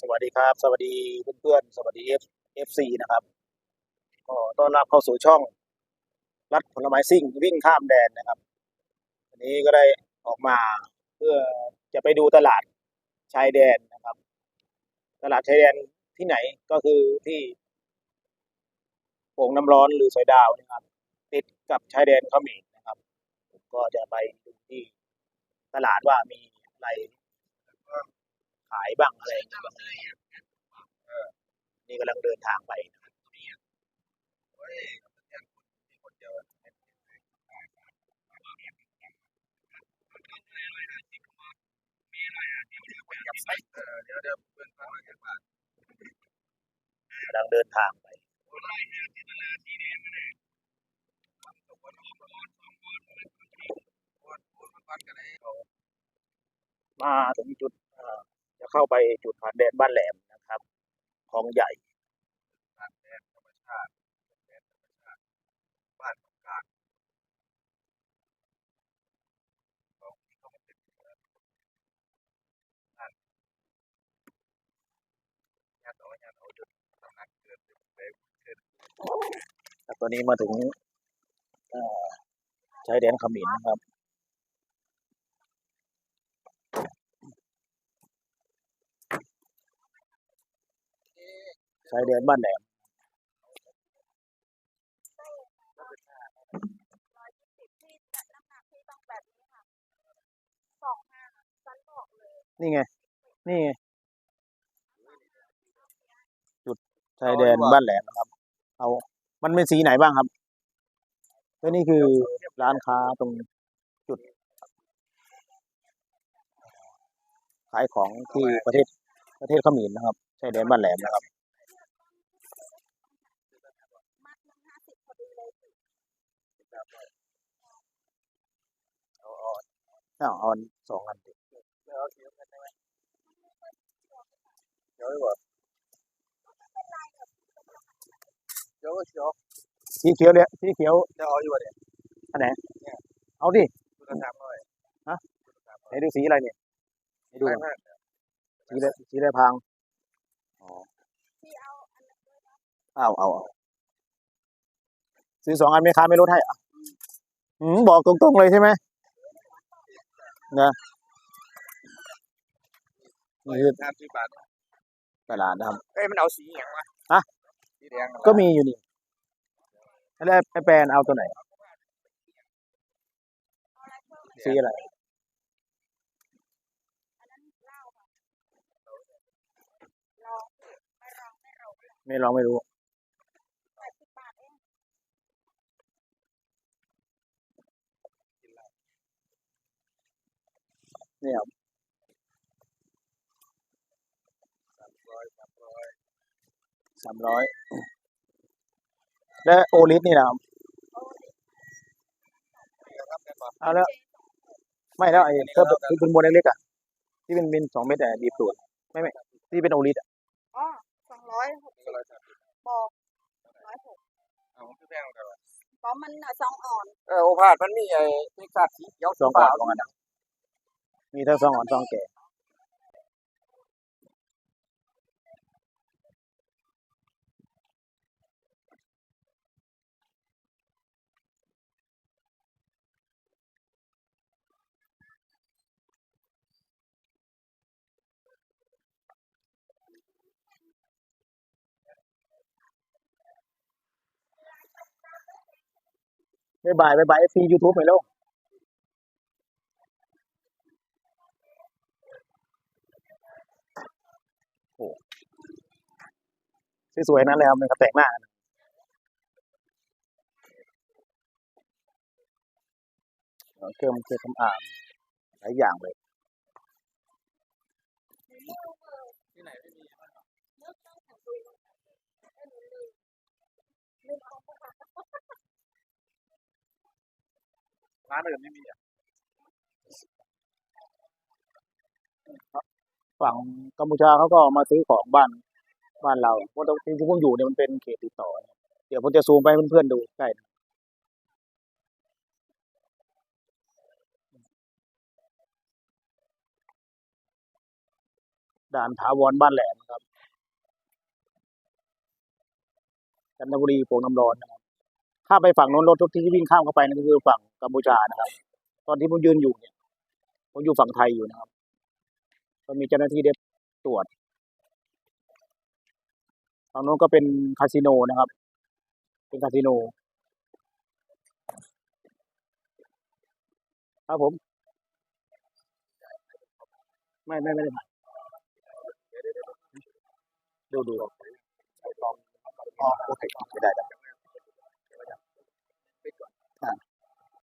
สวัสดีครับ สวัสดีเพื่อนๆ สวัสดีเอฟเอฟซีนะครับก็ต้อนรับเข้าสู่ช่อง รัดผลไม้ซิ่งวิ่งข้ามแดนนะครับวันนี้ก็ได้ออกมาเพื่อจะไปดูตลาดชายแดนนะครับ ตลาดชายแดนที่ไหนก็คือที่โป่งน้ำร้อนหรือสอยดาวนะครับ ติดกับชายแดนเขมรนะครับผมก็จะไปดูที่ตลาดว่ามีอะไร ขายบ้างอะไรอย่างเงี้ยบ้างเออนี่กำลังเดินทางไปนะครับกำลังเดินทางไปมาถึงจุด เอ่อจะเข้าไปจุดผ่านแดนบ้านแหลมนะครับคลองใหญ่ครับตอนนี้มาถึงเอ่อชายแดนเขมรนะครับชายแดนบ้านแหลมร้อยยี่สิบที่จะน้ำหนักที่ต้องแบบนี้ค่ะสอง ห้าฉันบอกเลยนี่ไง นี่ไง จุดชายแดนบ้านแหลมนะครับ เอา มันเป็นสีไหนบ้างครับแล้วนี่คือร้านค้าตรงจุด ขายของที่ประเทศประเทศเขมรนะครับชายแดนบ้านแหลมนะครับ มัดหนึ่งห้าสิบพอดีเลยสิ เอาออนอาวออนสองอันดิเอาสีน้ำเงิเดี๋ยวดีกว่าเดี๋ยวเขียวสีเขียวเนี่ยสีเขียวจะเอาอยู่วะเนี่ยอันไหนเอาดิคุณถามหน่ยฮะไหนดูสีอะไรเนี่ยให้ดูสีอะไรสีอะไรพังอ๋อเอาเอาเอา ซื้อสองอันไม่ค้าไม่ลดให้เหรอะอืมบอกตรงๆเลยใช่ไหมนะนี่คือสามสิบบาทตลาดนะครับ เอ้ยมันเอาสีอย่างวะฮะสีแดงก็มีอยู่นี่แล้วไอ้แปลนเอาตัวไหนเอาอะไรเพิ่มสีอะไรอันนั้นเหล้าค่ะลองไม่ลองไม่ลองไม่ลองไม่รู้ แปดสิบบาทเอง เนี่ยครับสามร้อยสามร้อยสามร้อยและโอลิสนี่นะครับนี่ครับกันปะเอาแล้ว ไม่แล้วไอ้เธอคือเป็นโมเดลเล็กๆอะ ที่เป็นเป็นสองเม็ดแต่บีบตัวไม่ไม่ที่เป็นโอลิสอะอ๋อสองร้อยหกนี่ก็ร้อยสามสิบบอกร้อยหกเอาคือแพงกันวะเพราะมันน่ะซองอ่อน เออโอภาสมันมีไอ้เท็กซัสสีเขียวสองกว่าสองอันอะมีทั้งสองอ่อน สองแก่บ๊ายบายบ๊ายบายเอฟซียูทูบไปแล้วโอ้ สวยๆนั่นเลยครับมันก็แต่งหน้ากันเครื่องเครื่องทำอ่างหลายอย่างเลยที่ไหนไม่มีร้านอื่นไม่มีอะฝั่งกัมพูชาเขาก็มาซื้อของบ้าน บ้านเราเพราะตรงที่ผมอยู่เนี่ยมันเป็นเขตติดต่อ เดี๋ยวผมจะซูมไปเพื่อนๆดูใกล้ด่านถาวรบ้านแหลมครับจันทบุรีโป่งน้ำร้อนนะครับถ้าไปฝั่งโน้นรถทุกที่วิ่งข้ามเข้าไปนั่นก็คือฝั่งกัมพูชานะครับ ตอนที่ผมยืนอยู่เนี่ยผมอยู่ฝั่งไทยอยู่นะครับก็มีเจ้าหน้าที่ได้ตรวจ ทางโน้นก็เป็นคาสิโนนะครับ เป็นคาสิโน ครับผม ไม่ไม่ไม่ได้มาดูดูอ๋อโอเคไม่ได้แล้วน่า